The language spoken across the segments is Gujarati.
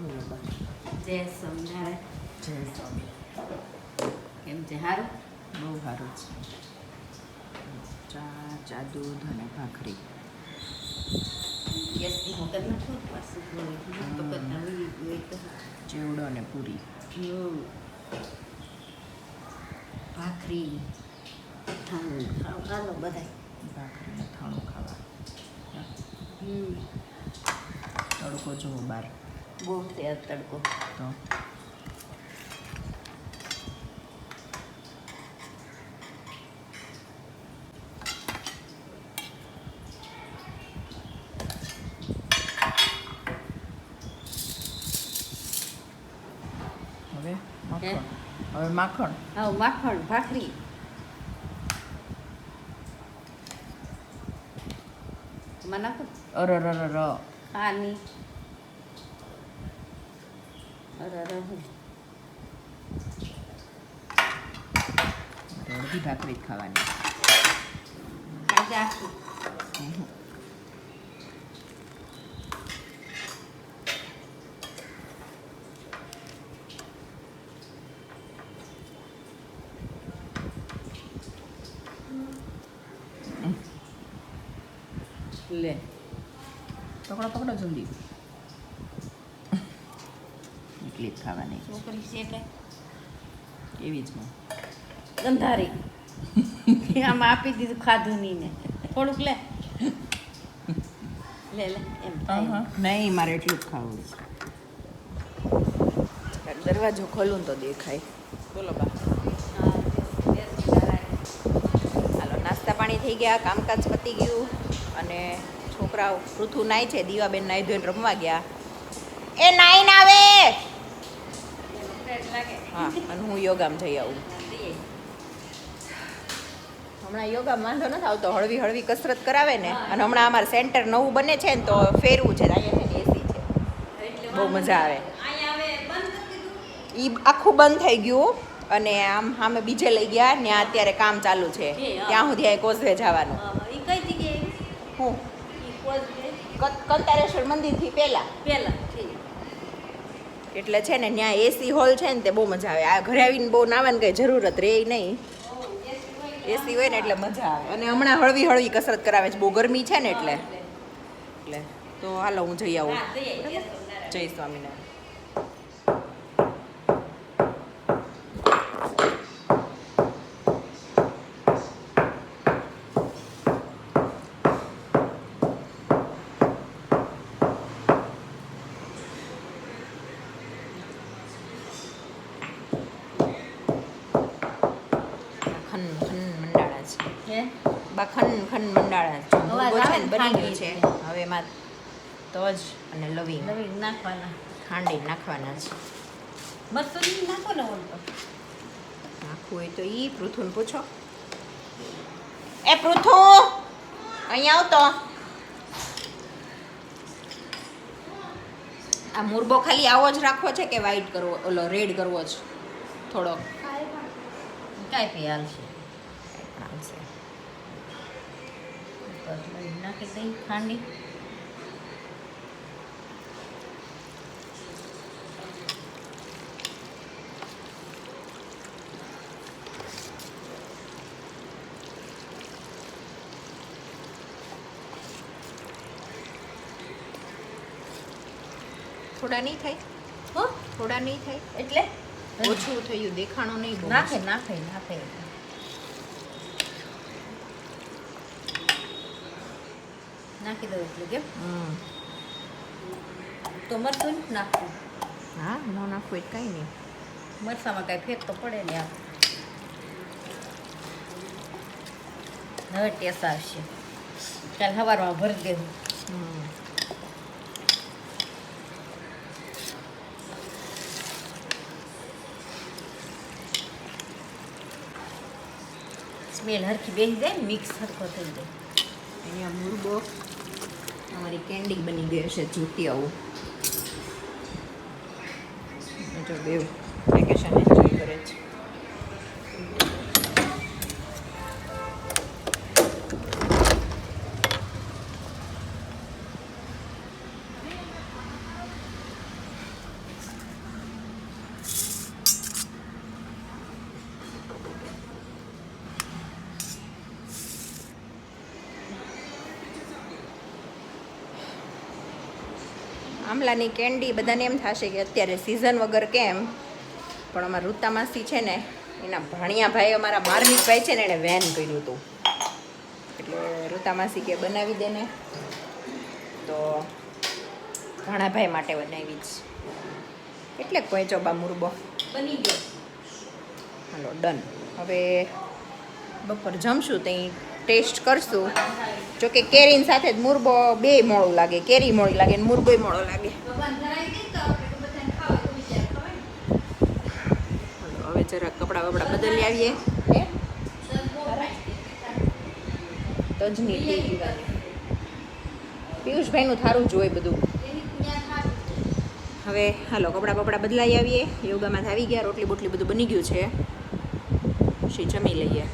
જય સ્વામિનારાયણ. જય સ્વામી કેમ છે? સારું? બહુ સારું છે. ચા ચા દૂધ અને ભાખરી ચેવડો અને પૂરી. ભાખરી ઠાણું ખાવ ખાલો બધાય. ભાખરીને થાણું ખાવા. તડકો જુઓ બહાર બહુ આ તડકો હવે માખણ. હવે માખણ. હા માખણ ભાખરી. મને અર અર અર અર આની અરે અરે અડધી ભાખરી જ ખાવાની આજે આખી હમ. લે પકડો પકડો જલ્દી એટલી જ ખાવાની છોકરી છે એટલે? એવી જ ગંધારી. આમ આપી દીધું ખાધું નહીં ને થોડુંક લે. લે લે એમ નહીં મારે એટલું જ ખાવું છે. દરવાજો ખોલું તો દેખાય. બોલો બા. હાલો નાસ્તા પાણી થઈ ગયા કામકાજ પતી ગયું અને છોકરાઓ પૃથુ નાય છે દીવાબેન નાઈ ધોઈને રમવા ગયા. એ નાઈ આવે! હા અને હું યોગામાં જઈ આવું. હમણાં યોગામાં વાંધો નથી આવતો હળવી હળવી કસરત કરાવે ને અને હમણાં અમારે સેન્ટર નવું બને છે ને તો ફેરવું છે અહીંયા છે એસી છે. બહુ મજા આવે. ઈ આખું બંધ થઈ ગયું અને આમ સામે બીજે લઈ ગયા ત્યાં અત્યારે કામ ચાલુ છે. ત્યાં સુધી અહીં કોઝવે જવાનું. હું કંતારેશ્વર મંદિરથી પહેલાં. છે એટલે છે ને ત્યાં એસી હોલ છે ને, તે બહુ મજા આવે. આ ઘરે આવીને બહુ નાવાની કઈ જરૂરત રહે નહીં એસી હોય ને એટલે મજા આવે. અને હમણાં હળવી હળવી કસરત કરાવે છે. બહુ ગરમી છે ને એટલે. એટલે. તો હાલો, હું જઈ આવું. જય સ્વામિનારાયણ. જય સ્વામિનારાયણ ખન ખન મંડાળા છે હે બા ખન ખન મંડાળા છે. અવાજ મુરગો છે આવે ને ને બની ગયું છે. હવે એમાં તજ અને લવિંગ. લવિંગ નાખવાના. ખાંડી નાખવાના છે. મરચું નાખો ને ઓલ નાખવું હોય તો એ પૃથુને પૂછો. એ પૃથુ અહીંયા આવતો. આ મુરબો ખાલી આવો જ રાખવો છે કે વ્હાઈટ કરવો ઓલો રેડ કરવો છે? થોડો કાંઈ પી હાલશે ચાલશે. બસ લવિંગ નાખી દઈ ખાંડી. થોડા નહીં થાય? હો? થોડા નહીં થાય? એટલે? ઓછું થયું દેખાણો નહીં નાખે નાખે નાખે. નાખી દઉં એટલે કેમ હમ. તો મરચું નાખવું. હા ન નાખવું એ કાંઈ નહીં. મરસામાં કાંઈ ફેર તો પડે ને આમ. હવે ટેસ્ટ આવશે. કાલ સવારમાં ભરી દેવું. હમ. સ્મેલ હરખી બેસી જાય મિક્સ હરખો થઈ જાય. અહીંયા મુરબો અમારી કેન્ડી બની ગઈ હશે આવું. જો બેવ વેકેશન એન્જોય કરે છે. આમલાની કેન્ડી બધાને એમ થશે કે અત્યારે સિઝન વગર કેમ? પણ અમારા ઋતા માસી છે ને એના ભાણિયા ભાઈ અમારા માર્મિક ભાઈ છે ને એણે વેન કર્યું હતું. એટલે ઋતા માસી કે બનાવી દે ને તો ભાણાભાઈ માટે બનાવી જ. એટલે કોઈ બા મુરબો. બની ગયો. હાલો ડન હવે બપોર જમશું ત્યાં ટેસ્ટ કરશું. જો કે કેરીની સાથે જ મુરબો બે મોળું લાગે. કેરી મોળી લાગે ને મુરબોય મોળો લાગે. હવે જરાક કપડાં બપડા બદલી આવીએ. તજની પિયુષભાઈનું થારું જોઈ બધું. હવે હાલો, કપડાં બપડા બદલાઈ આવીએ. યોગામાં આવી ગયા, રોટલી બોટલી બધું બની ગયું છે. પછી જમી લઈએ.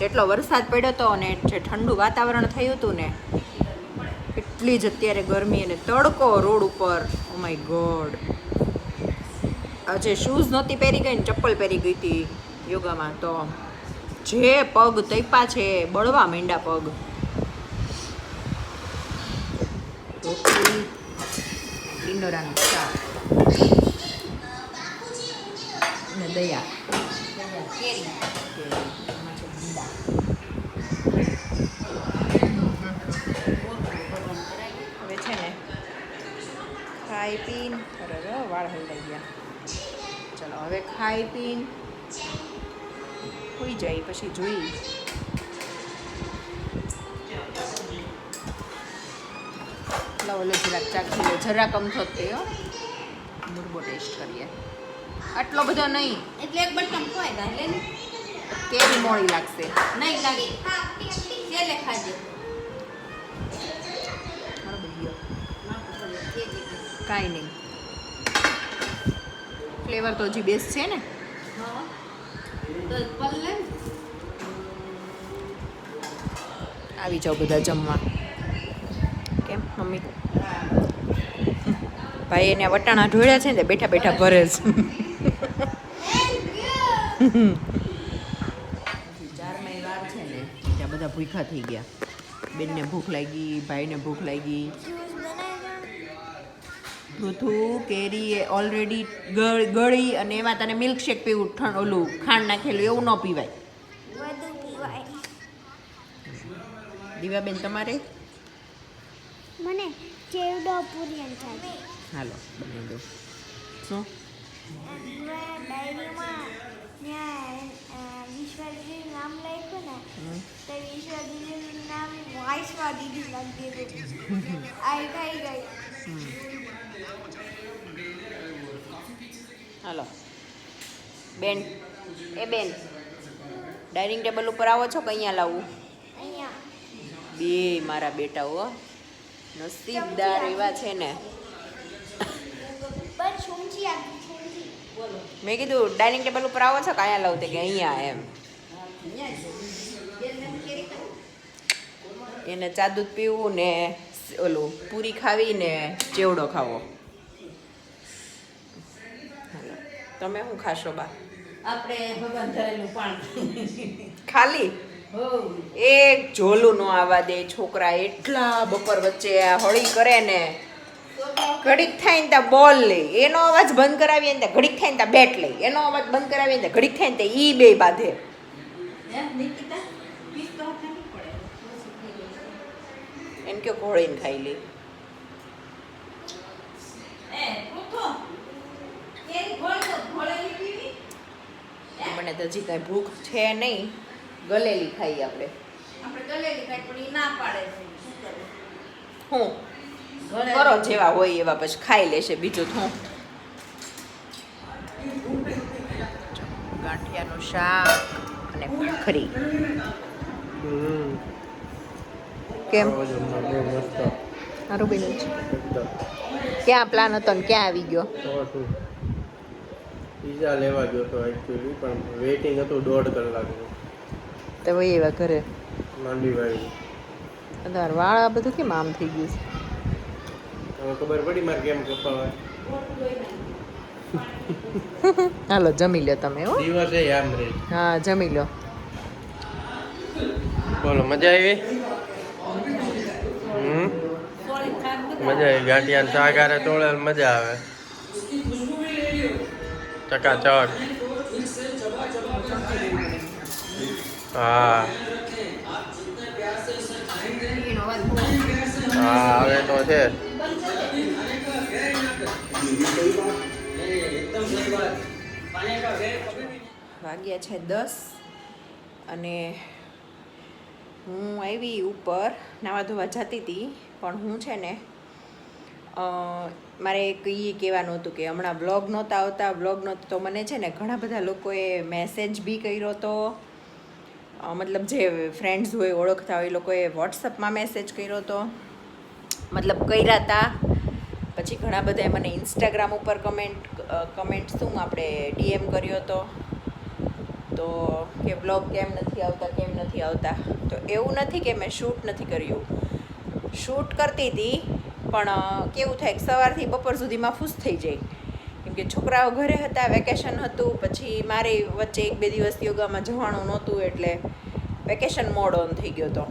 જેટલો વરસાદ પડ્યો હતો અને જે ઠંડુ વાતાવરણ થયું હતું ને, એટલી જ અત્યારે ગરમી અને તડકો રોડ ઉપર. ઓ માય ગોડ આજે શૂઝ નહોતી પહેરી ગઈ ને ચપ્પલ પહેરી ગઈ હતી યોગામાં તો. જે પગ તૈપા છે, બળવા મીંડા પગ. અને દયા કેરી કે એમાં છે ભીંડા. હવે છે ને ખાઈ પીન અરે વાળ હલવાઈ ગયા. ચલો હવે ખાઈ પીન હોઈ જાય પછી જોઈ. લાવો લે જરાક ચાખી લો જરાક અમથો હો. મુરબો ટેસ્ટ કરીએ. આટલો બધો નહીં. એટલે એક બટન ખવાય ને. કેવી મોળી લાગશે? નહીં લાગે. એટલે ખાજે? કાંઈ નહીં. ફ્લેવર તો હજી બેસ્ટ છે ને. આવી જાઓ બધા જમવા. કેમ મમ્મી? ભાઈ એને વટાણા ઢોળ્યા છે ને બેઠા બેઠા ભરે છે. ચાર મહિના વાર છે ને ત્યાં બધા ભૂખા થઈ ગયા. બેનને ભૂખ લાગી ભાઈને ભૂખ લાગી. પૃથુ કેરી એ ઓલરેડી ગળી અને એમાં તને મિલ્કશેક પીવું ઠંડ ઓલું ખાંડ નાખેલું એવું ન પીવાય. દીવાબેન તમારે? મને ચેવડો પૂરી થાય હાલો બની દો શું? ત્યાં નામ લખ્યું ને તો વિશ્વાદીદીનું નામ વાઇસમાં દીદી લખી દીધું આ થઈ ગઈ. હાલો. બેન એ બેન ડાઇનિંગ ટેબલ ઉપર આવો છો કે અહીંયા લાવવું અહીંયા. બે મારા બેટાઓ નસીબદાર એવા છે ને. મેં કીધું ડાઇનિંગ ટેબલ ઉપર આવો છો કે અહીંયા લાવું? તે કે અહીંયા એમ. એને ચા દૂધ પીવું ને ઓલું પૂરી ખાવી ને ચેવડો ખાવો હાલો. તમે શું ખાશો બા? આપણે ભગવાન ધરેલું પાણી. ખાલી? એક ઝોલું ન આવવા દે છોકરા એટલા બપોર વચ્ચે આ હળી કરે ને. ઘડીક થાય ને ત્યાં બોલ લે. એનો અવાજ બંધ કરાવીએ ને ઘડીક થાય ને ત્યાં બેટ લે. એનો અવાજ બંધ કરાવીએ ને ઘડીક થાય ને ત્યાં ઈ બે બાંધે. એમ કે ઘોળીને ખાઈ લે એ પૂછો કેરી ઘોળ તો ઘોળેલી પીવી મને તો હજી કાંઈ ભૂખ છે નહીં ગલેલી ખાઈએ આપણે. આપણે ગલેલી ખાઈ પણ ઈ ના પાડે છે. હું? કરો જેવા હોય એવા પછી ખાઈ લેશે બીજું તો હું. ગાંઠિયાનું શાક અને ભાખરી. હમ. કેમ? સારું બન્યું છે. ક્યાં પ્લાન હતો ને ક્યાં આવી ગયો? પીઝા લેવા ગયો હતો એકચ્યુઅલી પણ વેઇટિંગ હતું દોઢ કલાકનું તો ભાઈ એવા ઘરે? માંડવી વાળી અધાર વાળ આ બધું કેમ આમ થઈ ગયું છે? હવે ખબર પડી મારે કેમ કપાવાય હાલો જમી લો તમે હો. દિવસે યાદ રે. હા જમી લો. બોલો મજા આવી? હમ? મજા આવી. ગાંઠિયા શાક હારે તોળે મજા આવે. ચકાચક હા હા હવે તો છે વાગ્યા છે દસ અને હું આવી ઉપર નાવા ધોવા જતી હતી, પણ હું છે ને મારે એક કહેવાનું હતું કે હમણાં બ્લોગ નહોતા આવતા બ્લોગ નહોતો, તો મને છે ને ઘણા બધા લોકોએ મેસેજ બી કર્યો હતો મતલબ જે ફ્રેન્ડ્સ હોય, ઓળખતા હોય, એ લોકોએ વોટ્સઅપમાં મેસેજ કર્યો હતો મતલબ કર્યા હતા પછી ઘણા બધાએ મને ઇન્સ્ટાગ્રામ ઉપર કમેન્ટ કમેન્ટ શું આપણે ડીએમ કર્યો હતો તો કે બ્લોગ કેમ નથી આવતા, કેમ નથી આવતા. તો એવું નથી કે મેં શૂટ નથી કર્યું. શૂટ કરતી હતી પણ કેવું થાય કે સવારથી બપોર સુધીમાં ફૂસ થઈ જાય. કેમ કે છોકરાઓ ઘરે હતા, વેકેશન હતું, પછી મારે વચ્ચે એક બે દિવસ યોગામાં જવાનું નહોતું એટલે વેકેશન મોડ ઓન થઈ ગયો હતો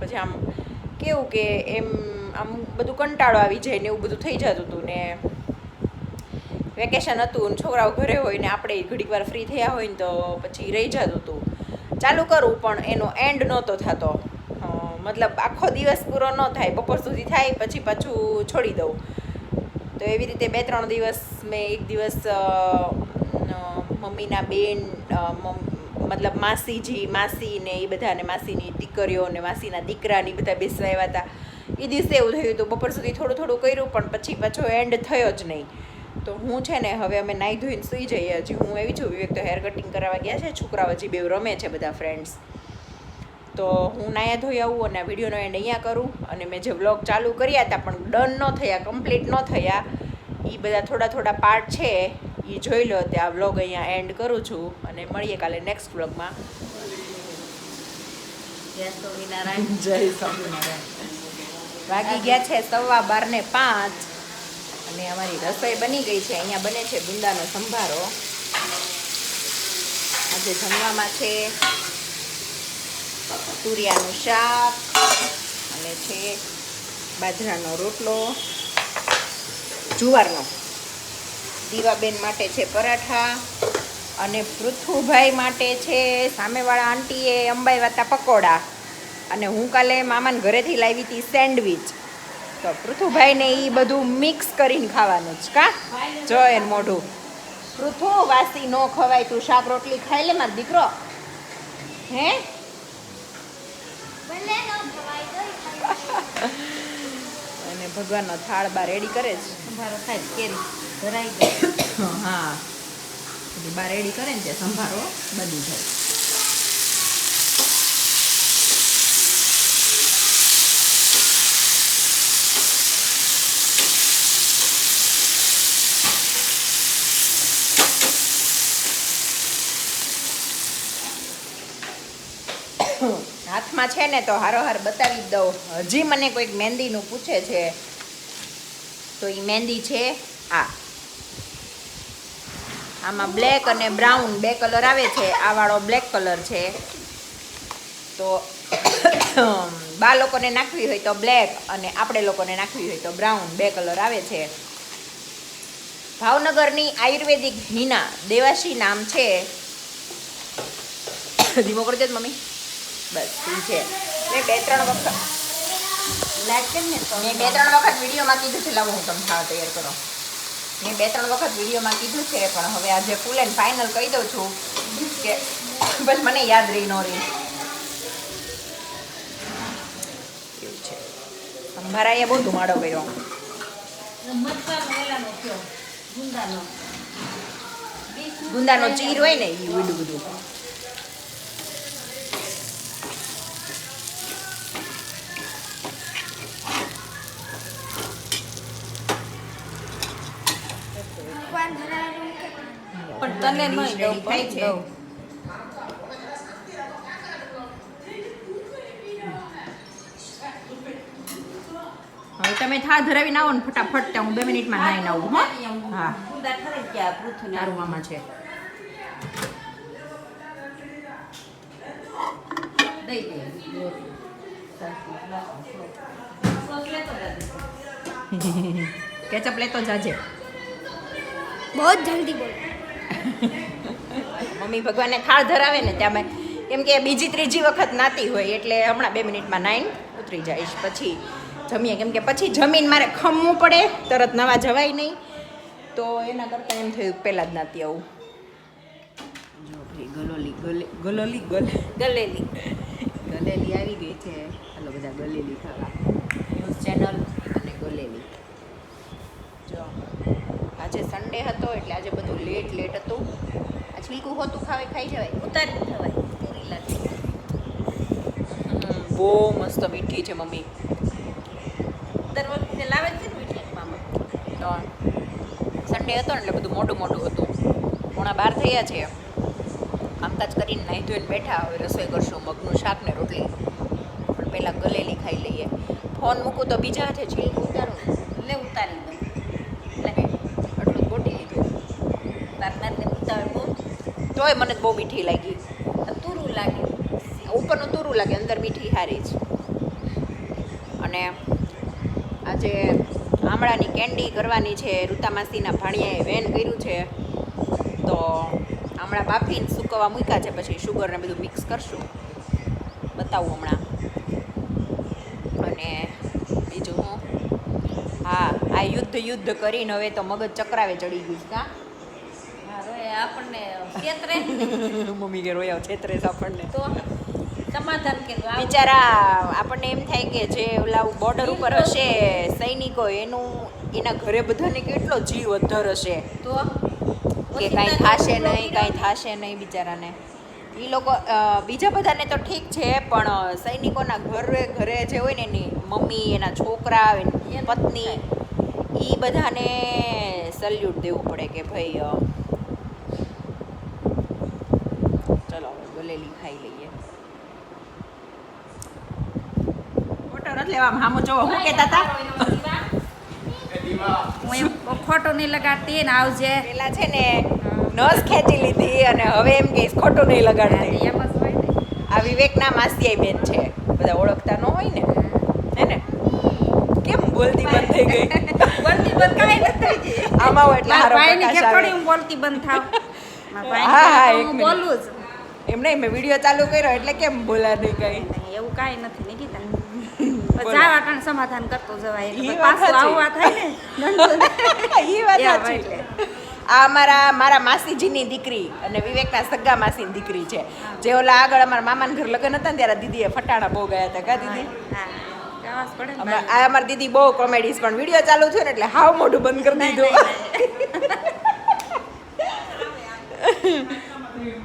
પછી આમ કેવું કે એમ, આમ બધું કંટાળો આવી જાય ને એવું બધું થઈ જતું હતું ને વેકેશન હતું ને છોકરાઓ ઘરે હોય ને આપણે ઘડીક વાર ફ્રી થયા હોય ને તો પછી રહી જતું હતું. ચાલુ કરું પણ એનો એન્ડ નહોતો થતો. મતલબ આખો દિવસ પૂરો ન થાય, બપોર સુધી થાય, પછી પાછું છોડી દઉં. તો એવી રીતે બે ત્રણ દિવસ મેં એક દિવસ મમ્મીના બેન મતલબ માસીજી માસી ને એ બધાને માસીની દીકરીઓ ને માસીના દીકરાની બધા બેસવા આવ્યા હતા. એ દિવસે એવું થયું હતું, બપોર સુધી થોડું થોડું કર્યું, પણ પછી પાછો એન્ડ થયો જ નહીં. તો હું છે ને હવે અમે નાહી ધોઈને સૂઈ જઈએ. હજી હું એવી છું, વિવેક તો હેર કટિંગ કરાવવા ગયા છે, છોકરાઓ હજી બે રમે છે બધા ફ્રેન્ડ્સ તો હું નાયા ધોઈ આવું અને આ વિડીયોનો એન્ડ અહીંયા કરું. અને મેં જે વ્લોગ ચાલુ કર્યા હતા પણ ડન ન થયા કમ્પ્લીટ ન થયા એ બધા થોડા થોડા પાર્ટ છે એ જોઈ લો તે આ વ્લોગ અહીંયા એન્ડ કરું છું. અને મળીએ કાલે નેક્સ્ટ વ્લોગમાં જય સ્વામિનારાયણ. જય સ્વામિનારાયણ. વાગી ગયા છે સવા બાર ને પાંચ. અને અમારી રસોઈ બની ગઈ છે. અહીંયા બને છે ગુંદાનો સંભારો. આજે જમવામાં છે તુરિયાનું શાક, અને છે બાજરાનો રોટલો, જુવારનો. દીવાબેન માટે છે પરાઠા, અને પૃથ્વુભાઈ માટે છે સામેવાળા આંટીએ અંબાઈ વાતા પકોડા. અને હું કાલે મામાને ઘરેથી લાવી હતી સેન્ડવિચ. તો પૃથ્વુભાઈને એ બધું મિક્સ કરીને ખાવાનું જ, કા? જો એને મોઢું. પૃથ્વુ વાસી નો ખવાય તું શાક રોટલી ખાઈ લે મારો દીકરો. હે ભલે ન ખવાય તોય ખાઈ અને ભગવાનનો થાળ બા રેડી કરે છે. સંભારો થાય કેરી ભરાઈ જાય હા. બા રેડી કરે ને તે સંભારો બની જાય. હાથમાં છે ને તો હારોહાર બતાવી દઉં. હજી મને કોઈક મહેંદીનું પૂછે છે. તો એ મહેંદી છે આ. આમાં બ્લેક અને બ્રાઉન બે કલર આવે છે. આ વાળો બ્લેક કલર છે. તો બા લોકોને નાખવી હોય તો બ્લેક અને આપણે લોકોને નાખવી હોય તો બ્રાઉન બે કલર આવે છે. ભાવનગરની આયુર્વેદિક હિના દેવાશી નામ છે. ધીમો કરજો મમ્મી. બસ છે. મેં બે ત્રણ વખત. લાઈક કેમ ને તો મેં બે ત્રણ વખત વિડીયોમાં કીધું છે લાવો હું તમને ખાવા તૈયાર કરો. મેં બે ત્રણ વખત વિડીયોમાં કીધું છે પણ હવે આજે ફૂલ એન્ડ ફાઇનલ કહી દઉં છું કે બસ મને યાદ રહી ન રહી. એવું છે. સંભારાએ બહુ ધુમાડો કર્યો. ગુંદાનો. ગુંદાનો ચીર હોય ને એ ઉડું બધું ભગવાન ધરાયેલું કે તને નહીં દઉં પણ દઉં. હવે તમે થા ધરાવીને આવો ને ફટાફટ ત્યાં હું બે મિનિટમાં નાઈ આવું હો. હા તારું મામા છે. કેચઅપ લેતો જાજે. બહુ જ જલ્દી બોલો. મમ્મી ભગવાનને થાળ ધરાવે ને ત્યાં કેમ કે બીજી ત્રીજી વખત નાતી હોય એટલે હમણાં બે મિનિટમાં નાઈન ઉતરી જઈશ. પછી જમીએ. કેમ કે પછી જમીન મારે ખમવું પડે તરત નવા જવાય નહીં. તો એના કરતાં એમ થયું પહેલાં જ નાતી આવું. ગલોલી ગલે ગલોલી ગલે ગલેલી. ગલેલી આવી ગઈ છે. હાલો બધા ગલેલી ખાવા. ન્યૂઝ ચેનલ અને ગલેલી. જો. આજે સન્ડે હતો એટલે આજે બધું લેટ લેટ હતું. આ છીલકું હોતું ખાવે ખાઈ જવાય? ઉતારી થવાય પૂરી લાગે બહુ મસ્ત મીઠી છે મમ્મી. દર વખતે લાવે છે ને મીઠી મામા? તો સન્ડે હતો ને એટલે બધું મોટું મોટું હતું. પોણા બાર થયા છે. કામકાજ કરીને નાહી ધોઈને બેઠા હવે રસોઈ કરશું મગનું શાક ને રોટલી. પણ પહેલાં ગલેલી ખાઈ લઈએ. ફોન મૂકું તો બીજા હાથે છીલકું ઉતારું. એટલે ઉતારી દઉં. લે આટલું જ બોટી લીધું તારનારને ઉતાવે બહુ તોય મને બહુ મીઠી લાગી. તુરું લાગે. ઉપરનું તુરું લાગે અંદર મીઠી હારી જ. અને આજે આમળાની કેન્ડી કરવાની છે રૂતા માસીના ભાણિયાએ વેન કર્યું છે. તો આમળા બાફીને સૂકવવા મૂક્યા છે પછી શુગરને બધું મિક્સ કરશું. બતાવું હમણાં. અને બીજું હું હા આ યુદ્ધ યુદ્ધ કરીને હવે તો મગજ ચક્રાવે ચડી ગયું છે આપણને છેતરે. મમ્મી કે રોયા છેતરે આપણને. તો સમાધાન કર્યું બિચારા આપણને એમ થાય કે જે ઓલા બોર્ડર ઉપર હશે સૈનિકો એનું એના ઘરે બધાને કેટલો જીવ અધર હશે? તો કે કાંઈ થાશે નહીં કાંઈ થાશે નહીં બિચારાને. એ લોકો બીજા બધાને તો ઠીક છે પણ સૈનિકોના ઘરે ઘરે જે હોય ને એની મમ્મી એના છોકરા એની પત્ની એ બધાને સલ્યુટ દેવું પડે કે ભાઈ ગલેલી ખાઈ લઈએ. ફોટો નથી લેવા હામો જોવો શું કહેતા હતા? હું ખોટો નહીં લગાડતી ને આવજે. પેલા છે ને નસ ખેંચી લીધી અને હવે એમ કે ખોટું નહીં લગાડતી. એમ જ હોય ને. આ વિવેકના માસિયાઈ બેન છે. બધા ઓળખતા ન હોય ને? હે. ને? કેમ બોલતી બંધ થઈ ગઈ? બોલતી બંધ કાંઈ નથી થઈ. આમાં એટલે હારો મારા ભાઈને પ્રકાશ કે થોડી હું બોલતી બંધ થાવ. હા, હા, એક મિનિટ. બોલું એમ નહીં મેં વીડિયો ચાલુ કર્યો એટલે કેમ બોલા નહીં કઈ? એવું કાંઈ નથી નિકિતા. જાવા સમાધાન કરતો જવાય પાછું આવવા થાય ને એ વાત સાચી. આ અમારા મારા માસીજીની દીકરી અને વિવેકના સગા માસીની દીકરી છે. જે ઓલા આગળ અમારા મામાના ઘર લગ્ન હતા ને ત્યારે દીદીએ ફટાણા બહુ ગયા હતા કા દીદી? આ અમારી દીદી બહુ કોમેડીઝ પણ વીડિયો ચાલુ થયો ને એટલે હાવ મોઢું બંધ કરી દીધું.